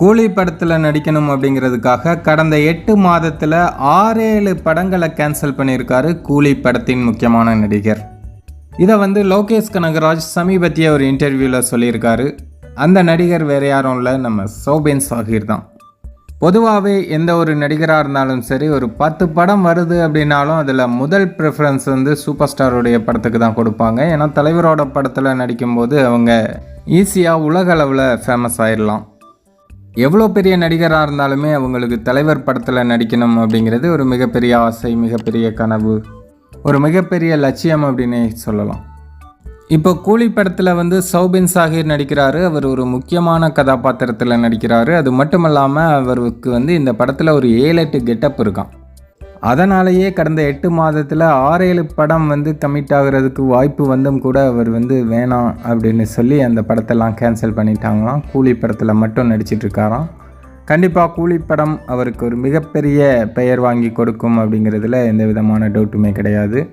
கூலி படத்தில் நடிக்கணும் அப்படிங்கிறதுக்காக கடந்த எட்டு மாதத்தில் ஆறேழு படங்களை கேன்சல் பண்ணியிருக்காரு கூலி படத்தின் முக்கியமான நடிகர். இதை வந்து லோகேஷ் கனகராஜ் சமீபத்திய ஒரு இன்டர்வியூவில் சொல்லியிருக்காரு. அந்த நடிகர் வேறு யாரும் இல்லை நம்ம சோபேன் சாகிர் தான். பொதுவாகவே எந்த ஒரு நடிகராக இருந்தாலும் சரி ஒரு பத்து படம் வருது அப்படின்னாலும் அதில் முதல் ப்ரிஃபரன்ஸ் வந்து சூப்பர் ஸ்டாருடைய படத்துக்கு தான் கொடுப்பாங்க. ஏன்னா தலைவரோட படத்தில் நடிக்கும்போது அவங்க ஈஸியாக உலக அளவில் ஃபேமஸ் ஆயிடலாம் எவ்வளோ பெரிய நடிகராக இருந்தாலுமே அவங்களுக்கு தலைவர் படத்தில் நடிக்கணும் அப்படிங்கிறது ஒரு மிகப்பெரிய ஆசை மிகப்பெரிய கனவு ஒரு மிகப்பெரிய லட்சியம் அப்படின்னே சொல்லலாம். இப்போ கூலி படத்தில் வந்து சௌபின் சாஹிர் நடிக்கிறாரு அவர் ஒரு முக்கியமான கதாபாத்திரத்தில் நடிக்கிறாரு. அது மட்டும் இல்லாமல் அவருக்கு வந்து இந்த படத்தில் ஒரு ஏழு எட்டு கெட்டப் இருக்கான் அதனாலேயே கடந்த எட்டு மாதத்தில் ஆறேழு படம் வந்து கமிட் ஆகிறதுக்கு வாய்ப்பு வந்தும் கூட அவர் வந்து வேணாம் அப்படின்னு சொல்லி அந்த படத்தெல்லாம் கேன்சல் பண்ணிட்டாங்களாம். கூலி படத்தில் மட்டும் நடிச்சிட்ருக்காராம் கண்டிப்பாக கூலி படம் அவருக்கு ஒரு மிகப்பெரிய பெயர் வாங்கி கொடுக்கும் அப்படிங்கிறதுல எந்த விதமான டவுட்டுமே கிடையாது.